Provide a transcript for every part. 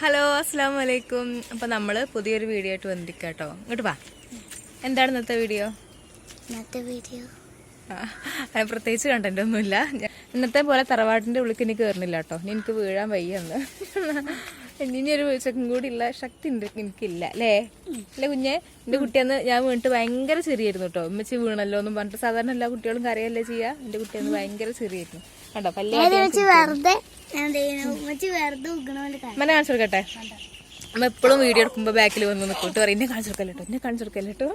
Hello അസ്സാം വലൈക്കും അപ്പോൾ നമ്മൾ പുതിയൊരു വീഡിയോ ആയിട്ട് വന്നിരിക്കുക കേട്ടോ ഇങ്ങോട്ട് വാ. എന്താണ് ഇന്നത്തെ വീഡിയോ ഇന്നത്തെ വീഡിയോ ആ, പ്രത്യേകിച്ച് കണ്ടന്റ് ഒന്നുമില്ല ഇന്നത്തെ പോലെ തറവാട്ടിന്റെ ഉള്ളിൽ എനിക്ക് കയറുന്നില്ല കേട്ടോ എനിക്ക് വീഴാൻ വയ്യെന്ന് ഇനി ഒരു വീഴ്ചക്കും കൂടി ഉള്ള ശക്തി ഉണ്ട് എനിക്കില്ല അല്ലേ? അല്ലെ കുഞ്ഞെ? എന്റെ കുട്ടിയെന്ന് ഞാൻ വീണിട്ട് ഭയങ്കര ചെറിയായിരുന്നു കേട്ടോ. ഉമ്മച്ചി വീണല്ലോ എന്നും പറഞ്ഞിട്ട് സാധാരണ എല്ലാ കുട്ടികളും കരയല്ലേ ചെയ്യാ? എന്റെ കുട്ടിയെന്ന് ഭയങ്കര ചെറിയായിരുന്നു. കണ്ടോ. അമ്മനെ കാണിച്ചു. കൊടുക്കട്ടെ? അമ്മ എപ്പോഴും വീഡിയോ എടുക്കുമ്പോൾ ബാക്കിൽ വന്ന് നിൽക്കൂട്ട് പറയും എന്നെ കാണിച്ചു കൊടുക്കല്ലേ ഇന്നെ എന്നെ കാണിച്ചു കൊടുക്കല്ലേ കേട്ടോ?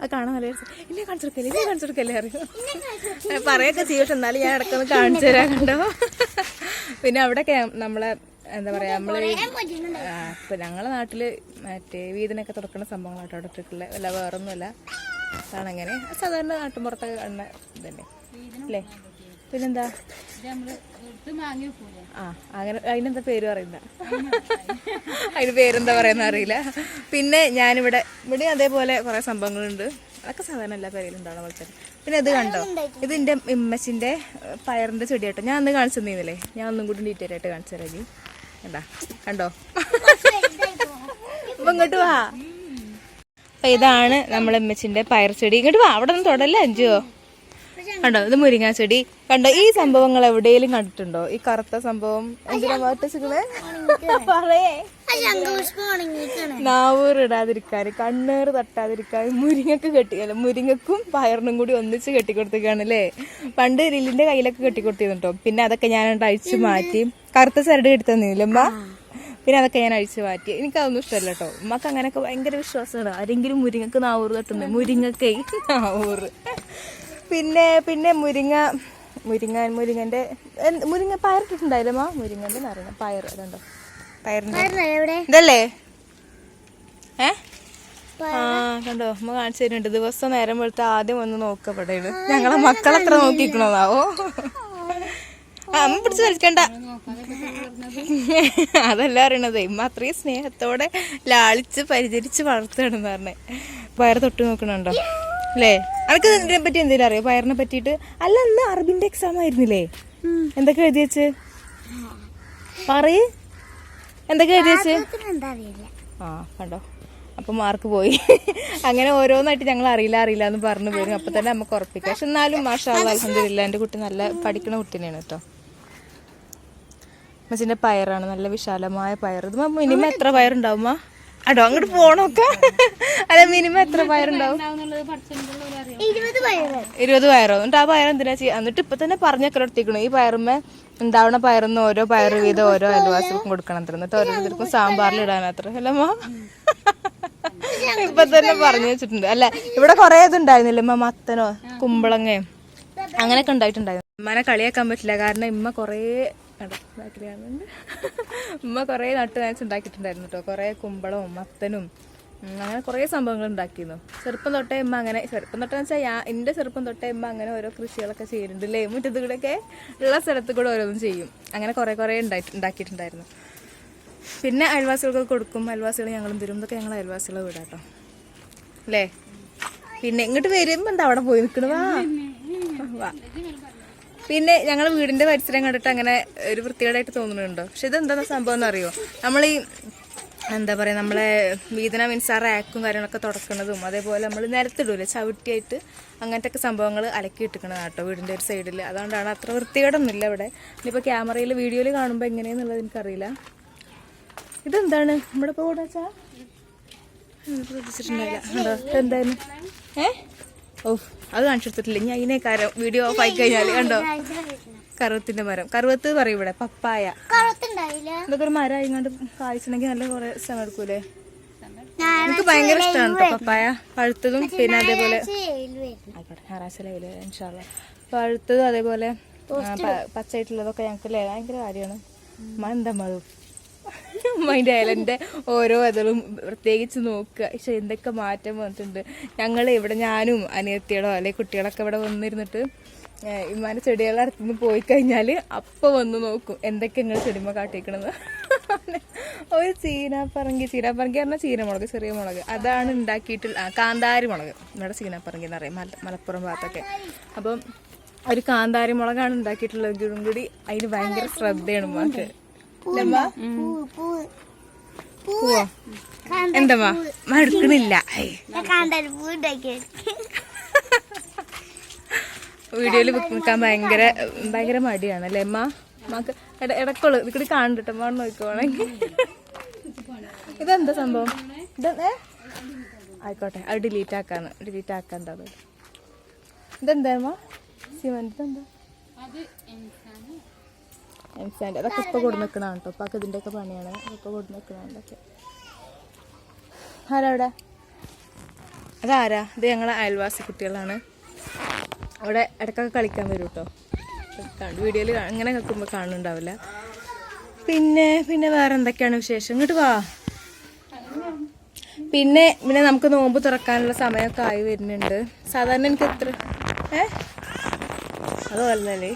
അത് കാണാൻ നല്ല ഇന്നെ എന്നെ കാണിച്ചു കൊടുക്കല്ലേ? എന്നെ കാണിച്ചു കൊടുക്കല്ലേ? അറിയോ പറയൊക്കെ ചെയ്യും പക്ഷെ എന്നാലും ഞാൻ ഇടക്കൊന്ന് കാണിച്ചു തരാൻ കണ്ടോ പിന്നെ അവിടെ നമ്മളെ എന്താ പറയാ നമ്മൾ ഇപ്പൊ ഞങ്ങളെ നാട്ടിൽ മറ്റേ വീതിനൊക്കെ തുറക്കുന്ന സംഭവങ്ങളാട്ടോ അവിടെ ഇട്ടിട്ടുള്ള അല്ല വേറൊന്നുമല്ല. അതാണങ്ങനെ. സാധാരണ നാട്ടുമ്പുറത്തൊക്കെ കാണുന്ന ഇതന്നെ അല്ലേ? പിന്നെന്താ? ആ അങ്ങനെ അതിനെന്താ പേര് പറയുന്ന? അതിന് പേരെന്താ പറയുന്ന അറിയില്ല. പിന്നെ ഞാനിവിടെ ഇവിടെ അതേപോലെ കുറെ സംഭവങ്ങളുണ്ട്. അതൊക്കെ സാധാരണ എല്ലാ പേരിലുണ്ടാവണം പോലെ തന്നെ. പിന്നെ ഇത് കണ്ടോ? ഇത് എന്റെ ഇമ്മച്ചിന്റെ പയറിന്റെ ചെടിയാട്ടോ. ഞാൻ അന്ന് കാണിച്ചു തന്നീന്നില്ലേ ഞാൻ ഒന്നും കൂടി ഡീറ്റെയിൽ ആയിട്ട് കാണിച്ചു തരാം ജി കണ്ടാ? അപ്പൊ ഇങ്ങോട്ട് വാ. അപ്പൊ ഇതാണ് നമ്മളെ അമ്മച്ചിന്റെ പയർ ചെടി. ഇങ്ങോട്ട് വാ അവിടെ നിന്ന് തൊടല്ലേ അഞ്ചോ കണ്ടോ ഇത് മുരിങ്ങ ചെടി. കണ്ടോ ഈ സംഭവങ്ങൾ എവിടെയെങ്കിലും കണ്ടിട്ടുണ്ടോ? ഈ കറുത്ത സംഭവം എന്തിനാ പറയേ. നാവൂർ ഇടാതിരിക്കാൻ കണ്ണേർ തട്ടാതിരിക്കാൻ മുരിങ്ങക്ക് കെട്ടിയല്ല മുരിങ്ങക്കും പയറിനും കൂടി ഒന്നിച്ച് കെട്ടിക്കൊടുത്തേക്കാണ് അല്ലേ? പണ്ട് റില്ലിന്റെ കയ്യിലൊക്കെ കെട്ടിക്കൊടുത്തിരുന്നു പിന്നെ അതൊക്കെ ഞാൻ അഴിച്ചു മാറ്റി. കറുത്ത സരട് കെട്ടി തന്നില്ലമ്മ പിന്നെ അതൊക്കെ ഞാൻ അഴിച്ചു മാറ്റി. എനിക്ക് അതൊന്നും ഇഷ്ടമല്ല കേട്ടോ ഉമ്മക്ക് അങ്ങനെയൊക്കെ ഭയങ്കര വിശ്വാസമാണ്. ആരെങ്കിലും മുരിങ്ങക്ക് നാവൂർ തട്ടുന്നത് മുരിങ്ങക്കേ. നാവൂർ പിന്നെ പിന്നെ മുരിങ്ങ മുരിങ്ങ മുരിങ്ങന്റെ മുരിങ്ങ പയറിട്ടിട്ടുണ്ടായില്ലമ്മ മുരിങ്ങന്റെ നിറയണം പയർ അതുണ്ടോ? ഇതല്ലേ? ഏ? ആ കണ്ടോ അമ്മ കാണിച്ചു തരുന്നുണ്ട്. ദിവസം നേരം വെളുത്ത ആദ്യം വന്ന് നോക്കപ്പെടേണ് ഞങ്ങളെ മക്കളെത്ര നോക്കിക്കണോന്നാവോ ആ അമ്മ പിടിച്ച് വലിക്കണ്ട. അതല്ല അറിയണത് ഇമ്മ അത്രയും സ്നേഹത്തോടെ ലാളിച്ച് പരിചരിച്ച് വളർത്തുകയാണെന്ന് പറഞ്ഞേ. പയർ തൊട്ട് നോക്കണുണ്ടോ? അല്ലേ? അനക്ക് ഇതിനെ പറ്റി എന്തെങ്കിലും അറിയോ? പയറിനെ പറ്റിയിട്ട്? അല്ല ഇന്ന് അറബിന്റെ എക്സാം ആയിരുന്നില്ലേ? എന്തൊക്കെ എഴുതി വെച്ച്? പറയ്. എന്തൊക്കെ എഴുതി വെച്ച് ആ കണ്ടോ? അപ്പൊ മാർക്ക് പോയി. അങ്ങനെ ഓരോന്നായിട്ട് ഞങ്ങൾ അറിയില്ല അറിയില്ല എന്ന് പറഞ്ഞു പോയി അപ്പൊ തന്നെ നമുക്ക് ഉറപ്പിക്കാം. പക്ഷെ എന്നാലും മാഷാ എന്റെ കുട്ടി നല്ല പഠിക്കണ കുട്ടി തന്നെയാണ് കേട്ടോ. മച്ചിന്റെ പയറാണ് നല്ല വിശാലമായ പയർ. ഇത് മിനിമം എത്ര പയറുണ്ടാവുമ്മ? അടോ അങ്ങോട്ട് പോണൊക്കെ. അല്ല മിനിമം എത്ര പയറുണ്ടാവും? ഇരുപത് പയറ്. എന്നിട്ട് ആ പയർ എന്തിനാ ചെയ്യാ? എന്നിട്ട് ഇപ്പൊ തന്നെ പറഞ്ഞൊക്കെ ഈ പയറുമ്മേ ഉണ്ടാവണ പയറുന്ന ഓരോ പയർ വീതം ഓരോ അയൽവാസികൾക്കും കൊടുക്കണം അത്ര. എന്നിട്ട് ഓരോരുത്തർക്കും സാമ്പാറിൽ ഇടാൻ അത്ര. അല്ലമ്മ ഇപ്പൊ തന്നെ പറഞ്ഞു വെച്ചിട്ടുണ്ട്. അല്ല ഇവിടെ കൊറേ ഇതുണ്ടായിരുന്നില്ല? മത്തനോ കുമ്പളങ്ങയോ? അങ്ങനെയൊക്കെ ഉണ്ടായിട്ടുണ്ടായിരുന്നു. ഉമ്മനെ കളിയാക്കാൻ പറ്റില്ല. കാരണം ഇമ്മ കൊറേ കണ്ടോ, ബാക്കിൽ കാണുന്നുണ്ട്. ഉമ്മ കുറേ നട്ട് നനച്ച് ഉണ്ടാക്കിയിട്ടുണ്ടായിരുന്നു കേട്ടോ കുറേ കുമ്പളവും മത്തനും അങ്ങനെ കുറേ സംഭവങ്ങൾ ഉണ്ടാക്കിയിരുന്നു. ചെറുപ്പം തൊട്ടേ ഉമ്മ അങ്ങനെ ചെറുപ്പം തൊട്ടെന്ന് വെച്ചാൽ ഞാൻ എന്റെ ചെറുപ്പം തൊട്ടേ ഉമ്മ അങ്ങനെ ഓരോ കൃഷികളൊക്കെ ചെയ്യുന്നുണ്ട് അല്ലേ മുറ്റത്ത് കൂടെയൊക്കെ ഉള്ള സ്ഥലത്ത് കൂടെ ഓരോന്നും ചെയ്യും. അങ്ങനെ കുറേ കുറേ ഉണ്ടാക്കിയിട്ടുണ്ടായിരുന്നു. പിന്നെ അയൽവാസികൾക്ക് കൊടുക്കും. അയൽവാസികൾ ഞങ്ങളും തരും. ഇതൊക്കെ ഞങ്ങൾ അയൽവാസികളെ വിടാട്ടോ അല്ലേ പിന്നെ ഇങ്ങോട്ട് വരുമ്പോ എന്താ അവിടെ പോയി നിൽക്കണ വാ. വാ. പിന്നെ ഞങ്ങൾ വീടിന്റെ പരിസരം കണ്ടിട്ട് അങ്ങനെ ഒരു വൃത്തികേടായിട്ട് തോന്നുന്നുണ്ടോ? പക്ഷെ ഇതെന്താ സംഭവം എന്ന് അറിയോ നമ്മൾ ഈ എന്താ പറയുക നമ്മളെ വീതന മീൻസ് ആ റാക്കും കാര്യങ്ങളൊക്കെ തുടക്കുന്നതും അതേപോലെ നമ്മൾ നിരത്തിടൂലേ ചവിട്ടിയായിട്ട് അങ്ങനത്തെ ഒക്കെ സംഭവങ്ങൾ അലക്കി ഇട്ടിക്കണത് കേട്ടോ വീടിന്റെ ഒരു സൈഡിൽ അതുകൊണ്ടാണ് അത്ര വൃത്തികേടൊന്നുമില്ല ഇവിടെ. ഇനിയിപ്പോൾ ക്യാമറയിൽ വീഡിയോയിൽ കാണുമ്പോൾ എങ്ങനെയെന്നുള്ളത് എനിക്കറിയില്ല. ഇതെന്താണ്? നമ്മുടെ ഇപ്പോൾ കൂടെ വെച്ചാൽ ശ്രദ്ധിച്ചിട്ടുണ്ടായില്ല എന്തായാലും ഏഹ് ഏ? ഓ അത് കാണിച്ചെടുത്തിട്ടില്ല. ഇനി അതിനെ കരം വീഡിയോ ഓഫ് ആയി കഴിഞ്ഞാൽ കണ്ടോ? കറുവത്തിന്റെ മരം. കറുവത്ത് പറയും ഇവിടെ പപ്പായ. ഇതൊക്കെ ഒരു മരം ആയിങ്ങാണ്ട് കായ്ച്ചണമെങ്കിൽ നല്ല കുറെ സമയം എടുക്കൂലേ? എനിക്ക് ഭയങ്കര ഇഷ്ടമാണ് കേട്ടോ പപ്പായ. പഴുത്തതും പിന്നെ അതേപോലെ ഞായറാഴ്ച ലൈവിൽ പഴുത്തതും അതേപോലെ പച്ചയായിട്ടുള്ളതൊക്കെ ഞങ്ങൾക്ക് ഭയങ്കര കാര്യമാണ്. ഉമ്മ അതിന്റെ അയലന്റെ ഓരോ ഇതും പ്രത്യേകിച്ച് നോക്കുക. പക്ഷെ എന്തൊക്കെ മാറ്റം വന്നിട്ടുണ്ട്? ഞങ്ങൾ ഇവിടെ ഞാനും അനിയത്തികളോ അല്ലെങ്കിൽ കുട്ടികളൊക്കെ ഇവിടെ വന്നിരുന്നിട്ട് ഇമ്മാന്റെ ചെടികളുടെ അടുത്തുനിന്ന് പോയി കഴിഞ്ഞാൽ അപ്പോൾ വന്ന് നോക്കും എന്തൊക്കെ നിങ്ങൾ ചെടിമ കാട്ടിക്കണെന്ന് ഒരു ചീനാപ്പറങ്കി ചീനാപ്പറങ്കി പറഞ്ഞാൽ ചീനമുളക് ചെറിയ മുളക്. അതാണ് ഉണ്ടാക്കിയിട്ടുള്ള കാന്താരി മുളക്. ഇവിടെ ചീനാപ്പറങ്കി എന്ന് പറയും മല മലപ്പുറം ഭാഗത്തൊക്കെ. അപ്പം ഒരു കാന്താരി മുളകാണ് ഉണ്ടാക്കിയിട്ടുള്ളതെങ്കിലും കൂടി അതിന് ഭയങ്കര ശ്രദ്ധയാണ് ഉമ്മാക്ക്. പൂവ്? എന്താ മടുക്കണില്ല. വീഡിയോയിൽ നിൽക്കാൻ ഭയങ്കര ഭയങ്കര മടിയാണ് അല്ലേ അമ്മ അമ്മയ്ക്ക് ഇട ഇടക്കുള്ളു ഇതിക്കടി കാണണ്ടിട്ട് അമ്മ നോക്കുവാണെങ്കിൽ ഇതെന്താ സംഭവം? ഇതെന്താ ആയിക്കോട്ടെ അത് ഡിലീറ്റ് ആക്കാന്ന്. ഡിലീറ്റ് ആക്കാൻ എന്താ ഇതെന്താ അമ്മ? സിമന്റ് ഇതെന്താ? എംസാൻഡ് അതൊക്കെ ഇപ്പൊ കൊടുന്ന് നിൽക്കണതാണ് കേട്ടോ അപ്പൊ ഇതിന്റെ ഒക്കെ പണിയാണ്. ഇപ്പൊ കൊടു നിൽക്കണതൊക്കെ ആരാ അതാരാ? ഇത് ഞങ്ങളെ അയൽവാസി കുട്ടികളാണ്. അവിടെ ഇടയ്ക്കൊക്കെ കളിക്കാൻ വരും കേട്ടോ വീഡിയോയിൽ അങ്ങനെ നിൽക്കുമ്പോൾ കാണുന്നുണ്ടാവില്ല. പിന്നെ പിന്നെ വേറെ എന്തൊക്കെയാണ് വിശേഷം? ഇങ്ങോട്ട് വാ. പിന്നെ പിന്നെ നമുക്ക് നോമ്പ് തുറക്കാനുള്ള സമയമൊക്കെ ആയി വരുന്നുണ്ട്. സാധാരണ എനിക്ക് എത്ര ഏ അതുപോലല്ലേ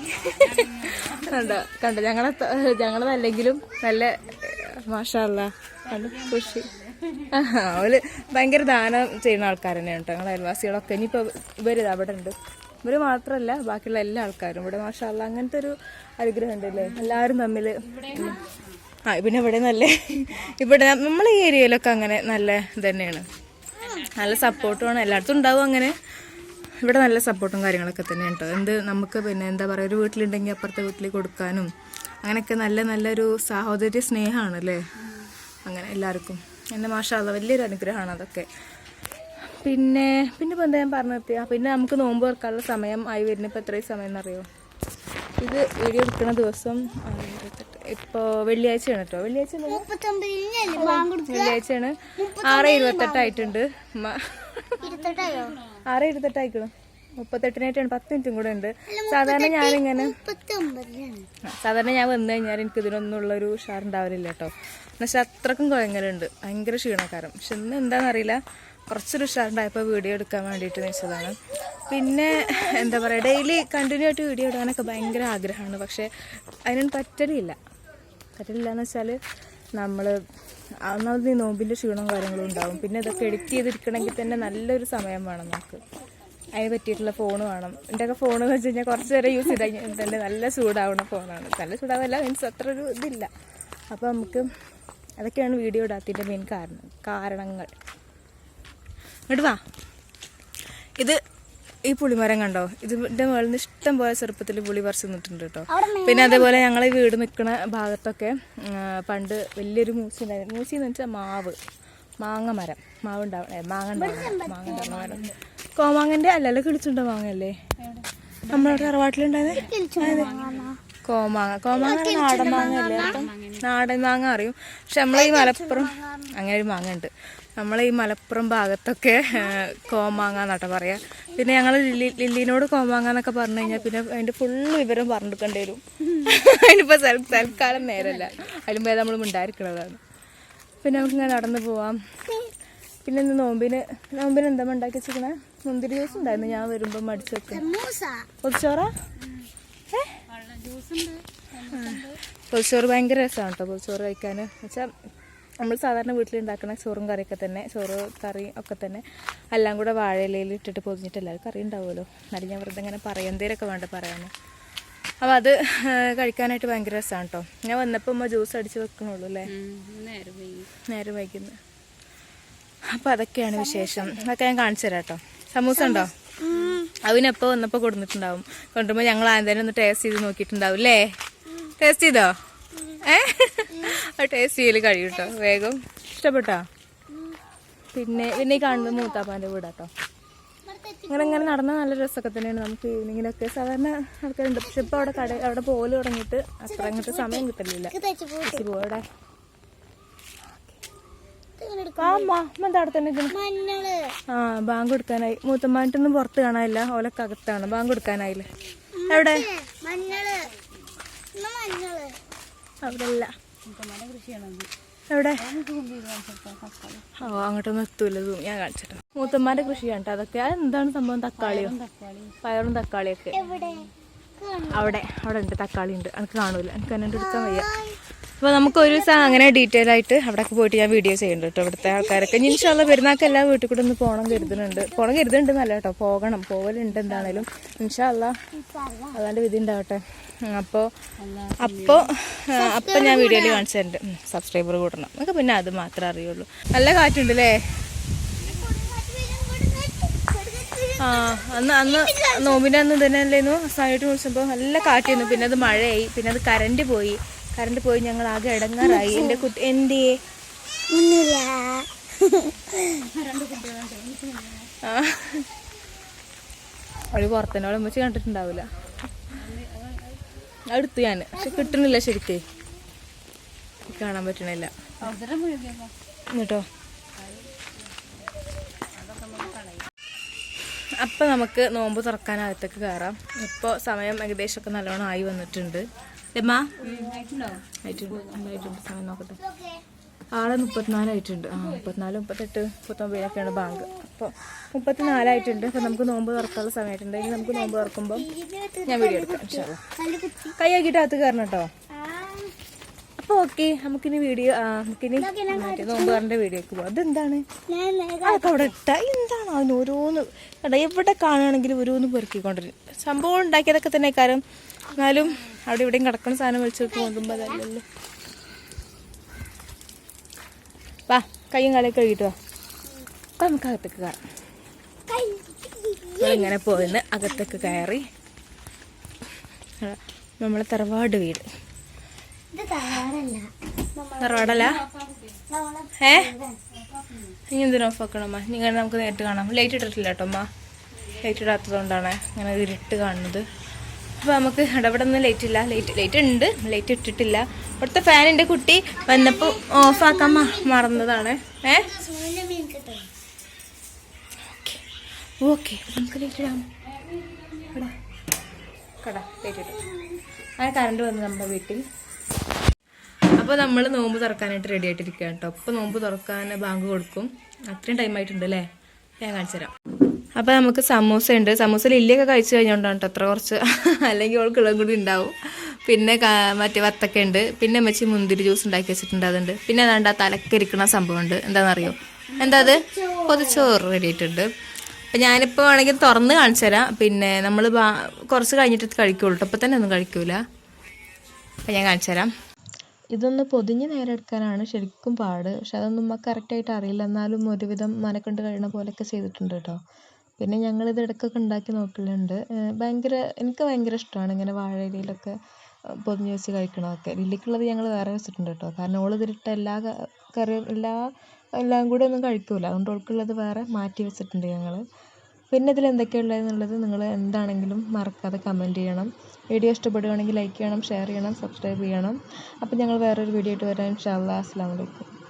കണ്ടോ കണ്ടോ ഞങ്ങളെ ഞങ്ങളതല്ലെങ്കിലും നല്ല മാഷല്ല കണ്ടു ആഹാ അവർ ഭയങ്കര ദാനം ചെയ്യുന്ന ആൾക്കാർ തന്നെയാണ് ഞങ്ങളെ അയൽവാസികളൊക്കെ. ഇനിയിപ്പോൾ ഇവർ അവിടെ ഉണ്ട്. ഇവർ മാത്രമല്ല ബാക്കിയുള്ള എല്ലാ ആൾക്കാരും. ഇവിടെ മാഷല്ല അങ്ങനത്തെ ഒരു അനുഗ്രഹം ഉണ്ടല്ലേ എല്ലാവരും തമ്മിൽ ആ പിന്നെ ഇവിടെ നല്ല ഇവിടെ നമ്മളെ ഈ ഏരിയയിലൊക്കെ അങ്ങനെ നല്ല ഇത് തന്നെയാണ് നല്ല സപ്പോർട്ടുമാണ് എല്ലായിടത്തും ഉണ്ടാവും അങ്ങനെ. ഇവിടെ നല്ല സപ്പോർട്ടും കാര്യങ്ങളൊക്കെ തന്നെ കേട്ടോ എന്ത് നമുക്ക് പിന്നെ എന്താ പറയുക ഒരു വീട്ടിലുണ്ടെങ്കിൽ അപ്പുറത്തെ വീട്ടിൽ കൊടുക്കാനും അങ്ങനെയൊക്കെ നല്ല നല്ലൊരു സാഹോദര്യ സ്നേഹമാണ് അല്ലേ അങ്ങനെ എല്ലാവർക്കും. എന്റെ മാഷാല്ല വലിയൊരു അനുഗ്രഹമാണ് അതൊക്കെ. പിന്നെ പിന്നെ ഇപ്പോൾ എന്താ ഞാൻ പറഞ്ഞു നിർത്തിയാ? പിന്നെ നമുക്ക് നോമ്പ് തുറക്കാനുള്ള സമയം ആയി വരുന്ന. ഇപ്പോൾ എത്രയും സമയം എന്നറിയോ? ഇത് വീഡിയോ എടുക്കുന്ന ദിവസം ഇപ്പൊ വെള്ളിയാഴ്ചയാണ് കേട്ടോ വെള്ളിയാഴ്ച വെള്ളിയാഴ്ചയാണ്. ആറ് ഇരുപത്തെട്ടായിട്ടുണ്ട് ആറ് ഇരുപത്തെട്ടായിക്കണം മുപ്പത്തെട്ടിനായിട്ടാണ് പത്ത് മിനിറ്റും കൂടെ ഉണ്ട്. സാധാരണ ഞാനിങ്ങനെ സാധാരണ ഞാൻ വന്നു കഴിഞ്ഞാൽ എനിക്ക് ഇതിനൊന്നും ഉള്ളൊരു ഉഷാറുണ്ടാവില്ല കേട്ടോ പക്ഷെ അത്രക്കും കുഴങ്ങലുണ്ട് ഭയങ്കര ക്ഷീണക്കാരം. പക്ഷെ ഇന്ന് എന്താണെന്നറിയില്ല കുറച്ചൊരു ഉഷാറുണ്ടായപ്പോൾ വീഡിയോ എടുക്കാൻ വേണ്ടിയിട്ട് വെച്ചതാണ് പിന്നെ എന്താ പറയുക ഡെയിലി കണ്ടിന്യൂ ആയിട്ട് വീഡിയോ ഇടാനൊക്കെ ഭയങ്കര ആഗ്രഹമാണ്. പക്ഷേ അതിനൊന്നും പറ്റലില്ല. പറ്റലില്ല എന്ന് വെച്ചാൽ നമ്മൾ ഒന്നാമത് ഈ നോമ്പിന്റെ ക്ഷീണവും കാര്യങ്ങളും ഉണ്ടാവും. പിന്നെ ഇതൊക്കെ എഡിറ്റ് ചെയ്തിരിക്കണമെങ്കിൽ തന്നെ നല്ലൊരു സമയം വേണം നമുക്ക്. അതിന് പറ്റിയിട്ടുള്ള ഫോൺ വേണം. എന്റെ ഒക്കെ ഫോൺ എന്ന് വെച്ച് കഴിഞ്ഞാൽ കുറച്ച് നേരം യൂസ് ചെയ്താൽ തന്നെ നല്ല ചൂടാവുന്ന ഫോണാണ് നല്ല ചൂടാവല്ല മീൻസ് അത്ര ഒരു ഇതില്ല. അപ്പോൾ നമുക്ക് അതൊക്കെയാണ് വീഡിയോ ഇടാത്തതിന്റെ മെയിൻ കാരണം കാരണങ്ങൾ. ഇങ്ങോട്ട് വാ. ഇത് ഈ പുളിമരം കണ്ടോ? ഇതിന്റെ മുകളിൽ നിന്ന് ഇഷ്ടം പോലെ ചെറുപ്പത്തിൽ പുളി പറിച്ചു നിന്നിട്ടുണ്ട് കേട്ടോ പിന്നെ അതേപോലെ ഞങ്ങൾ ഈ വീട് നിൽക്കുന്ന ഭാഗത്തൊക്കെ പണ്ട് വലിയൊരു മൂസി ഉണ്ടായിരുന്നു മൂസി എന്ന് വെച്ചാൽ മാവ്. മാങ്ങ മരം. മാവ് ഉണ്ടാവണേ. മാങ്ങ ഉണ്ടാവണം മാങ്ങ മരം കോമാങ്ങന്റെ അല്ലല്ലോ കിളിച്ചുണ്ടോ മാങ്ങല്ലേ നമ്മളവിടെ തറവാട്ടിലുണ്ടായത് കോമാങ്ങ. കോമാങ്ങ നാടൻ മാങ്ങ? അല്ലേ നാടൻ മാങ്ങ അറിയും. പക്ഷെ നമ്മളെ ഈ മലപ്പുറം അങ്ങനെ ഒരു മാങ്ങ ഉണ്ട് നമ്മളെ ഈ മലപ്പുറം ഭാഗത്തൊക്കെ കോമാങ്ങ എന്നാട്ടോ പറയാ. പിന്നെ ഞങ്ങൾ ലില്ലി ലില്ലിനോട് കോമാങ്ങ എന്നൊക്കെ പറഞ്ഞു കഴിഞ്ഞാൽ പിന്നെ അതിന്റെ ഫുള്ള് വിവരം പറഞ്ഞെടുക്കേണ്ടി വരും. അതിനിപ്പോൾ തൽക്കാലം നേരല്ല. അതിലും ഭേദം നമ്മൾ ഉണ്ടായിരിക്കണതാണ് പിന്നെ നമുക്ക് ഇങ്ങനെ നടന്നു പോവാം. പിന്നെ ഇന്ന് നോമ്പിന് നോമ്പിന് എന്താ ഉണ്ടാക്കി വെച്ചിരിക്കണേ? മുന്തിരി ജ്യൂസ് ഉണ്ടായിരുന്നു. ഞാൻ വരുമ്പോൾ മടിച്ചു വെക്കും. പൊതിച്ചോറ്? ഭയങ്കര രസമാണ് കേട്ടോ പൊതിച്ചോറ് കഴിക്കാൻ വെച്ചാൽ നമ്മൾ സാധാരണ വീട്ടിലുണ്ടാക്കുന്ന ചോറും കറിയൊക്കെ തന്നെ ചോറ് കറി ഒക്കെ തന്നെ. എല്ലാം കൂടെ വാഴയിലയിൽ ഇട്ടിട്ട് പൊതിഞ്ഞിട്ട് എല്ലാവർക്കും കറി ഉണ്ടാവുമല്ലോ എന്നാലും ഞാൻ വെറുതെ ഇങ്ങനെ പറയാം. എന്തേലൊക്കെ വേണ്ട പറയാൻ അപ്പോൾ അത് കഴിക്കാനായിട്ട് ഭയങ്കര രസമാണ് കേട്ടോ ഞാൻ വന്നപ്പോൾ അമ്മ ജ്യൂസ് അടിച്ച് വെക്കണുള്ളൂ അല്ലേ? നേരം വൈകുന്നു. അപ്പോൾ അതൊക്കെയാണ് വിശേഷം. അതൊക്കെ ഞാൻ കാണിച്ചു തരാം കേട്ടോ സമൂസ ഉണ്ടോ? അവനെപ്പോൾ വന്നപ്പോൾ കൊടുത്തിട്ടുണ്ടാവും കൊണ്ടുമ്പോൾ ഞങ്ങൾ ആദ്യം ഒന്ന് ടേസ്റ്റ് ചെയ്ത് നോക്കിയിട്ടുണ്ടാവും അല്ലേ ടേസ്റ്റ് ചെയ്തോ? ഏ? ടേസ്റ്റ് ചെയ്യൽ കഴിയും കേട്ടോ വേഗം. ഇഷ്ടപ്പെട്ടോ? പിന്നെ പിന്നെ ഈ കാണുന്നത് മൂത്താപ്പാന്റെ വീടാട്ടോ. അങ്ങനെ അങ്ങനെ നടന്ന നല്ല രസമൊക്കെ തന്നെയാണ് നമുക്ക് ഈവനിങ്ങിലൊക്കെ. സാധാരണ ആൾക്കാരുണ്ട്. പക്ഷെ ഇപ്പോൾ അവിടെ കട അവിടെ പോൽ തുടങ്ങിയിട്ട് അത്ര അങ്ങനത്തെ സമയം കിട്ടലില്ല ആ ബാങ്ക് കൊടുക്കാനായി. മൂത്തമ്മായിട്ടൊന്നും പുറത്ത് കാണാനില്ല. ഓലൊക്കെ അകത്താണ്. ബാങ്ക് കൊടുക്കാനായില്ലേ? എവിടെ? അവിടെ അല്ല എവിടെ? ഓ അങ്ങോട്ടൊന്നും എത്തൂല zoom. ഞാൻ കാണിച്ചിട്ട്. മൂത്തമ്മാന്റെ കൃഷിയാണ് അതൊക്കെ. എന്താണ് സംഭവം? തക്കാളിയോ? പയറും തക്കാളിയൊക്കെ. എവിടെ? അവിടെ അവിടെ ഉണ്ട് തക്കാളി ഉണ്ട്. എനിക്ക് കാണൂല. എനിക്ക് എന്നെ എടുക്കാൻ വയ്യ. അപ്പോൾ നമുക്ക് ഒരു ദിവസം അങ്ങനെ ഡീറ്റെയിൽ ആയിട്ട് അവിടെ പോയിട്ട് ഞാൻ വീഡിയോ ചെയ്യുന്നുണ്ട് കേട്ടോ ഇവിടുത്തെ ആൾക്കാരൊക്കെ. ഇനി ഇൻഷാല്ല പെരുന്നാൾക്ക് എല്ലാ വീട്ടിൽ കൂടെ ഒന്ന് പോകണം കരുതുന്നുണ്ട്. പോകണം കരുതുന്നുണ്ട് നല്ല കേട്ടോ പോകണം. പോകലുണ്ട് എന്താണേലും. ഇൻഷാല്ല അതാണ്ട് വിധി ഉണ്ടാവട്ടെ അപ്പോൾ അപ്പോൾ അപ്പോൾ ഞാൻ വീഡിയോയിൽ കാണിച്ചു സബ്സ്ക്രൈബർ കൂട്ടണം നമുക്ക് പിന്നെ അത് മാത്രമേ അറിയുള്ളൂ. നല്ല കാറ്റുണ്ട് അല്ലേ ആ അന്ന് അന്ന് നോമ്പിന്റെ അന്ന് തന്നെ അല്ലായിരുന്നു സായിട്ട് വിളിച്ചപ്പോൾ നല്ല കാറ്റായിരുന്നു പിന്നെ അത് മഴയായി. പിന്നെ അത് കറണ്ട് പോയി. കറണ്ട് പോയി ഞങ്ങൾ ആകെ ഇടങ്ങാറായി. എന്റെ കുട്ടി എന്റെ അവർ അവൾ പുറത്തന്നെ വെച്ച് കണ്ടിട്ടുണ്ടാവില്ല എടുത്തു ഞാൻ. പക്ഷെ കിട്ടണില്ല ശരിക്കേ. കാണാൻ പറ്റണില്ല. അപ്പൊ അപ്പം നമുക്ക് നോമ്പ് തുറക്കാനകത്തേക്ക് കയറാം. ഇപ്പോൾ സമയം ഏകദേശമൊക്കെ നല്ലോണം ആയി വന്നിട്ടുണ്ട്. നോക്കട്ടെ. ആളെ മുപ്പത്തിനാലായിട്ടുണ്ട് ആ മുപ്പത്തിനാല് മുപ്പത്തെട്ട് മുപ്പത്തൊമ്പതിനൊക്കെയാണ് ബാങ്ക്. അപ്പോൾ മുപ്പത്തിനാലായിട്ടുണ്ട് അപ്പോൾ നമുക്ക് നോമ്പ് തുറക്കാനുള്ള സമയമായിട്ടുണ്ട്. ഇനി നമുക്ക് നോമ്പ് തുറക്കുമ്പോൾ ഞാൻ വീഡിയോ എടുക്കാം ഇൻഷാല്ലാ. നല്ല കുത്തി കൈ ആക്കിയിട്ട് അകത്ത് കയറണം കേട്ടോ. അപ്പൊ അപ്പോൾ ഓക്കെ നമുക്കിനി വീഡിയോ ആ നമുക്കിനി നോമ്പ് കാറിന്റെ വീഡിയോക്ക് പോകാം അതെന്താണ്? അതൊക്കെ അവിടെ ഇട്ട എന്താണ്? അതിന് ഓരോന്ന് എവിടെ കാണുകയാണെങ്കിലും ഓരോന്ന് പെറുക്കിക്കൊണ്ടിരും സംഭവം ഉണ്ടാക്കിയതൊക്കെ തന്നെ കാര്യം എന്നാലും അവിടെ ഇവിടെയും കിടക്കുന്ന സാധനം വലിച്ചു നോക്കുമ്പോൾ അതല്ലല്ലോ. വാ കയ്യും കാലൊക്കെ കഴുകിട്ട് വാ. നമുക്ക് അകത്തേക്ക് കയറാം. ഇങ്ങനെ പോയിന്ന് അകത്തേക്ക് കയറി. നമ്മളെ തറവാട് വീട്. തറവാടല്ല? ഏ? ഇനി എന്തിനാ ഓഫ് ആക്കണമ്മ നിങ്ങൾ നമുക്ക് നേരിട്ട് കാണാം. ലൈറ്റ് ഇട്ടിട്ടില്ല കേട്ടോ അമ്മ ലൈറ്റ് ഇടാത്തത് കൊണ്ടാണ് ഇങ്ങനെ ഇരുട്ട് കാണുന്നത്. അപ്പോൾ നമുക്ക് ഒന്നും ലൈറ്റ് ഇല്ല. ലൈറ്റ് ലൈറ്റ് ഉണ്ട്. ലൈറ്റ് ഇട്ടിട്ടില്ല. ഇവിടുത്തെ ഫാനിന്റെ കുട്ടി വന്നപ്പോൾ ഓഫാക്കാൻ മറന്നതാണ്. ഏ? ഓക്കെ നമുക്ക് ലൈറ്റ് ഇടാം. കട ലൈറ്റ് ഇട്ടു അങ്ങനെ കറണ്ട് വന്നു നമ്മുടെ വീട്ടിൽ. അപ്പോൾ നമ്മൾ നോമ്പ് തുറക്കാനായിട്ട് റെഡി ആയിട്ടിരിക്കുക കേട്ടോ. അപ്പോൾ നോമ്പ് തുറക്കാൻ ബാങ്ക് കൊടുക്കും. അത്രയും ടൈം ആയിട്ടുണ്ട് അല്ലേ? ഞാൻ കാണിച്ചു തരാം. അപ്പോൾ നമുക്ക് സമൂസ ഉണ്ട് സമൂസ ലില്ലിയൊക്കെ കഴിച്ചു കഴിഞ്ഞോണ്ടാണ് കേട്ടോ അത്ര കുറച്ച്. അല്ലെങ്കിൽ അവൾക്കുള്ളതും കൂടി ഉണ്ടാവും. പിന്നെ മറ്റേ വത്തക്ക ഉണ്ട്. പിന്നെ അമ്മച്ചി മുന്തിരി ജ്യൂസ് ഉണ്ടാക്കി വെച്ചിട്ടുണ്ട്. അതുണ്ട്. പിന്നെ അതാണ്ട് ആ തലക്കരിക്കണ സംഭവമുണ്ട്. എന്താണെന്നറിയോ എന്താ അത്? പൊതിച്ചോറ് റെഡിയായിട്ടുണ്ട് അപ്പം ഞാനിപ്പോൾ വേണമെങ്കിൽ തുറന്ന് കാണിച്ചു തരാം. പിന്നെ നമ്മൾ കുറച്ച് കഴിഞ്ഞിട്ട് കഴിക്കുള്ളൂ കേട്ടോ തന്നെ ഒന്നും കഴിക്കൂല. അപ്പം ഞാൻ കാണിച്ചു തരാം. ഇതൊന്ന് പൊതിഞ്ഞ് നേരെ എടുക്കാനാണ് ശരിക്കും പാട്. പക്ഷെ അതൊന്നും നമുക്ക് കറക്റ്റായിട്ട് അറിയില്ല. എന്നാലും ഒരുവിധം മനക്കൊണ്ട് കഴിയണ പോലെയൊക്കെ ചെയ്തിട്ടുണ്ട് കേട്ടോ പിന്നെ ഞങ്ങളിത് ഇടയ്ക്കൊക്കെ ഉണ്ടാക്കി നോക്കലുണ്ട്. ഭയങ്കര എനിക്ക് ഭയങ്കര ഇഷ്ടമാണ് ഇങ്ങനെ വാഴയിലയിലൊക്കെ ഇലയിലൊക്കെ പൊതിഞ്ഞ് വെച്ച് കഴിക്കണതൊക്കെ. ലില്ലിക്കുള്ളത് ഞങ്ങൾ വേറെ വെച്ചിട്ടുണ്ട് കേട്ടോ. കാരണം ഓൾ ഇതിലിട്ട എല്ലാ കറിയും എല്ലാ എല്ലാം കൂടെ ഒന്നും കഴിക്കില്ല അതുകൊണ്ട് ഓൾക്കുള്ളത് വേറെ മാറ്റി വെച്ചിട്ടുണ്ട് ഞങ്ങൾ പിന്നെ ഇതിൽ എന്തൊക്കെയാണ് എന്നുള്ളത് നിങ്ങൾ എന്താണെങ്കിലും മറക്കാതെ കമന്റ് ചെയ്യണം. വീഡിയോ ഇഷ്ടപ്പെടുകയാണെങ്കിൽ ലൈക്ക് ചെയ്യണം ഷെയർ ചെയ്യണം സബ്സ്ക്രൈബ് ചെയ്യണം. അപ്പോൾ ഞങ്ങൾ വേറൊരു വീഡിയോ ആയിട്ട് വരാം. ഇൻഷാല്ലാ അസ്സാം വലൈക്കും